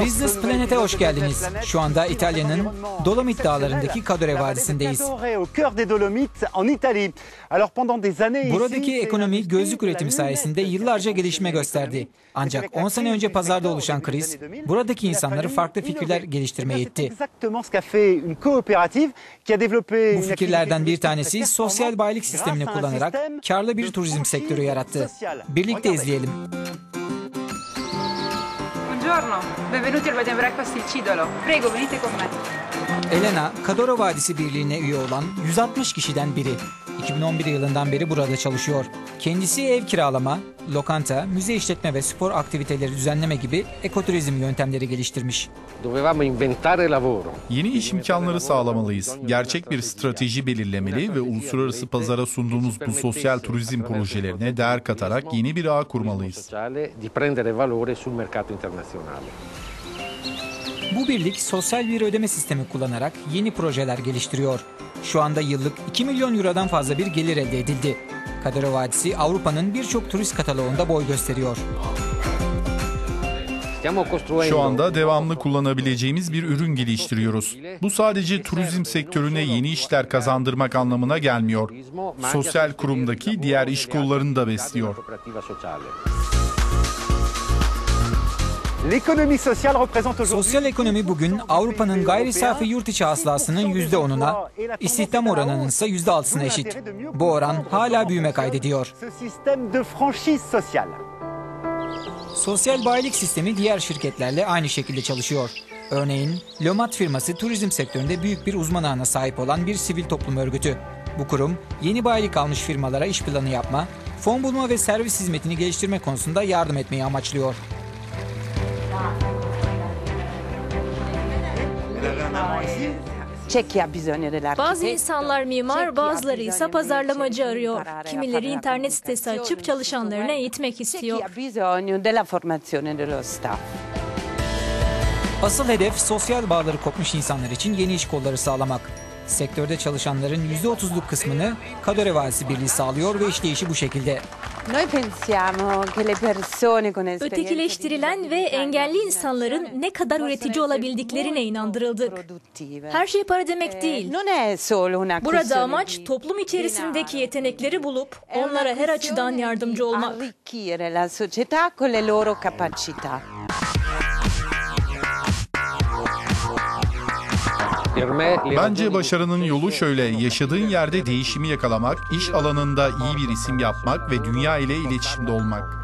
Business Planet'e hoş geldiniz. Şu anda İtalya'nın Dolomit dağlarındaki. Cadore Vadisi'ndeyiz. Buradaki ekonomi gözlük üretimi sayesinde yıllarca gelişme gösterdi. Ancak Avec la 10 sene önce pazarda oluşan kriz, années 2000, buradaki insanları farklı fikirler geliştirmeye itti. Bu fikirlerden bir tanesi sosyal grâce sistemini kullanarak karlı bir turizm sektörü yarattı. Birlikte izleyelim. Buongiorno, benvenuti al Bed and Breakfast Il Cidolo. Prego, venite con me. Elena, Cadore Vadisi Birliği'ne üye olan 160 kişiden biri. 2011 yılından beri burada çalışıyor. Kendisi ev kiralama, lokanta, müze işletme ve spor aktiviteleri düzenleme gibi ekoturizm yöntemleri geliştirmiş. Yeni iş imkanları sağlamalıyız. Gerçek bir strateji belirlemeli ve uluslararası pazara sunduğumuz bu sosyal turizm projelerine değer katarak yeni bir ağ kurmalıyız. Birlik sosyal bir ödeme sistemi kullanarak yeni projeler geliştiriyor. Şu anda yıllık 2 milyon eurodan fazla bir gelir elde edildi. Cadore Vadisi Avrupa'nın birçok turist kataloğunda boy gösteriyor. Şu anda devamlı kullanabileceğimiz bir ürün geliştiriyoruz. Bu sadece turizm sektörüne yeni işler kazandırmak anlamına gelmiyor. Sosyal kurumdaki diğer iş kollarını da besliyor. Sosyal ekonomi bugün Avrupa'nın gayri safi yurt içi hasılasının %10'una, istihdam oranının ise %6'sına eşit. Bu oran hala büyüme kaydediyor. Sosyal bayilik sistemi diğer şirketlerle aynı şekilde çalışıyor. Örneğin Lomat firması turizm sektöründe büyük bir uzman ağına sahip olan bir sivil toplum örgütü. Bu kurum yeni bayilik almış firmalara iş planı yapma, fon bulma ve servis hizmetini geliştirme konusunda yardım etmeyi amaçlıyor. Bazı insanlar mimar, bazıları ise pazarlamacı arıyor. Kimileri internet sitesi açıp çalışanlarını eğitmek istiyor. Asıl hedef sosyal bağları kopmuş insanlar için yeni iş kolları sağlamak. Sektörde çalışanların %30'luk kısmını Vadisi Birliği sağlıyor ve işleyişi bu şekilde. Noi pensiamo che le persone con esperienza Ötekileştirilen ve engelli insanların ne kadar üretici olabildiklerine inandırıldık. Her şey para demek değil. Non è solo una Burada amaç toplum içerisindeki yetenekleri bulup onlara her açıdan yardımcı olmak. Bence başarının yolu şöyle, yaşadığın yerde değişimi yakalamak, iş alanında iyi bir isim yapmak ve dünya ile iletişimde olmak.